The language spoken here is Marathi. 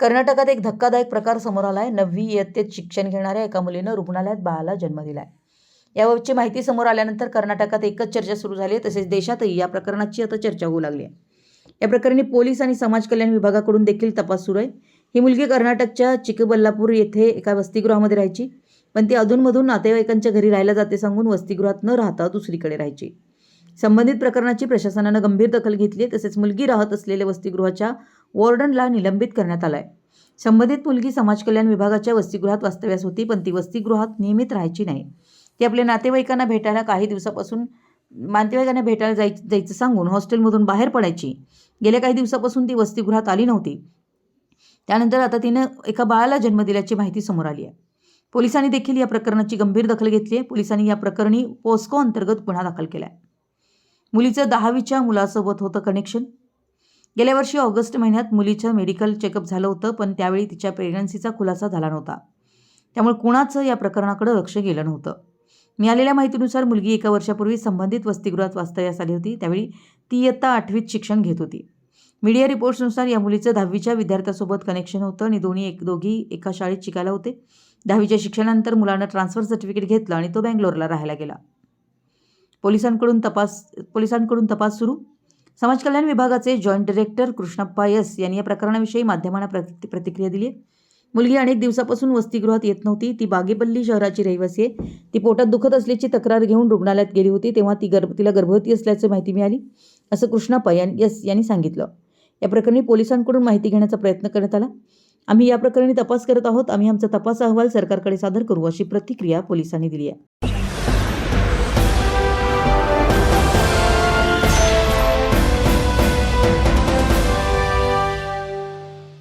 कर्नाटकात एक धक्कादायक प्रकार समोर आला आहे नववी इयत्तेत शिक्षण घेणाऱ्या एका मुलीनं रुग्णालयात बाळाला जन्म दिला आहे याबाबतची माहिती समोर आल्यानंतर कर्नाटकात एकच चर्चा सुरू झाली आहे. तसेच देशातही या प्रकरणाची आता चर्चा होऊ लागली आहे. या प्रकरणी पोलीस आणि समाज कल्याण विभागाकडून देखील तपास सुरू आहे. ही मुलगी कर्नाटकच्या चिकबल्लापूर येथे एका वसतिगृहामध्ये राहायची. पण ती अधूनमधून नातेवाईकांच्या घरी राहायला जाते सांगून वसतिगृहात न राहता दुसरीकडे राहायची. संबंधित प्रकरणाची प्रशासनानं गंभीर दखल घेतली तसेच मुलगी राहत असलेल्या वसतिगृहाच्या वॉर्डनला निलंबित करण्यात आलं आहे संबंधित मुलगी समाज कल्याण विभागाच्या वसतिगृहात वास्तव्यास होती पण ती वसतिगृहात नियमित राहायची नाही. ती आपल्या नातेवाईकांना भेटायला काही दिवसापासून नातेवाईकांना भेटायला जाय जायचं सांगून हॉस्टेलमधून बाहेर पडायची. गेल्या काही दिवसापासून ती वसतिगृहात आली नव्हती. त्यानंतर आता तिनं एका बाळाला जन्म दिल्याची माहिती समोर आली आहे. पोलिसांनी देखील या प्रकरणाची गंभीर दखल घेतली आहे. पोलिसांनी या प्रकरणी पोस्को अंतर्गत गुन्हा दाखल केला आहे मुलीचं दहावीच्या मुलासोबत होतं कनेक्शन गेल्या वर्षी ऑगस्ट महिन्यात मुलीचं मेडिकल चेकअप झालं होतं पण त्यावेळी तिच्या प्रेग्नन्सीचा खुलासा झाला नव्हता. त्यामुळे कुणाचं या प्रकरणाकडे लक्ष गेलं नव्हतं. मिळालेल्या माहितीनुसार मुलगी एका वर्षापूर्वी संबंधित वसतिगृहात वास्तव्यास आली होती त्यावेळी ती इयत्ता आठवीत शिक्षण घेत होती. मीडिया रिपोर्ट्सनुसार या मुलीचं दहावीच्या विद्यार्थ्यासोबत कनेक्शन होतं. आणि दोन्ही एक दोघी एका शाळेत शिकायला होते. दहावीच्या शिक्षणानंतर मुलानं ट्रान्सफर सर्टिफिकेट घेतलं आणि तो बँगलोरला राहायला गेला. पोलिसांकडून तपास पोलिसांकडून तपास सुरू? समाज कल्याण विभागाचे जॉईंट डिरेक्टर कृष्णप्पा यस यांनी या प्रकरणाविषयी माध्यमांना प्रति प्रतिक्रिया दिली आहे. मुलगी अनेक दिवसापासून वसतिगृहात येत नव्हती. ती बागेपल्ली शहराची रहिवासी आहे. ती पोटात दुखत असल्याची तक्रार घेऊन रुग्णालयात गेली होती. तेव्हा ती गर्भ तिला गर्भवती असल्याची माहिती मिळाली. असं कृष्णप्पा यांनी यस यांनी सांगितलं. या प्रकरणी पोलिसांकडून माहिती घेण्याचा प्रयत्न करण्यात आला. आम्ही या प्रकरणी तपास करत आहोत. आम्ही आमचा तपास अहवाल सरकारकडे सादर करू अशी प्रतिक्रिया पोलिसांनी दिली आहे.